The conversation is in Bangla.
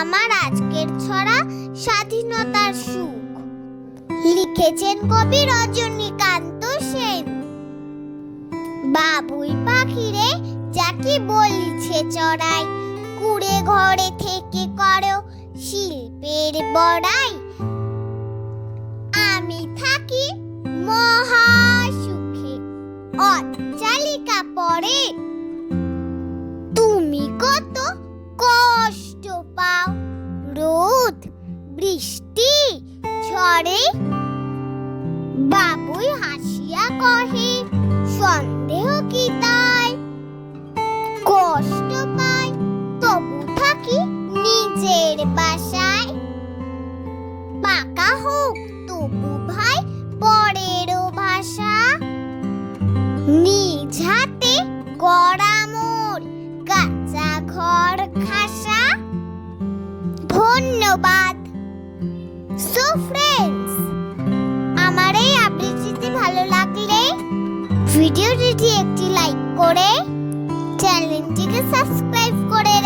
আমার আজকের ছড়া স্বাধীনতার সুখ। লিখেছেন কবি রজনীকান্ত সেন। বাবুই পাখিরে যাকে বলিছে চড়াই, কুড়ে ঘরে থেকে করো শিল্পের বড়াই। আমি থাকি মহা সুখে, অট্টালিকা পরে বৃষ্টি ঝড়ে বাবুই হাসিয়া কহে, সন্দেহ কি তাই? কষ্ট পাই, তবু থাকি নিজের বাসায়। পাকা হোক, তবু ভাই পরেরও ভাষা। নিজ হাতে গড়া মোর, কাঁচা ঘর খাসা। ধন্যবাদ সো ফ্রেন্ডস আমার এই আবৃত্তিটি ভালো লাগলে ভিডিওটিতে একটি লাইক করে চ্যানেলটিকে সাবস্ক্রাইব করে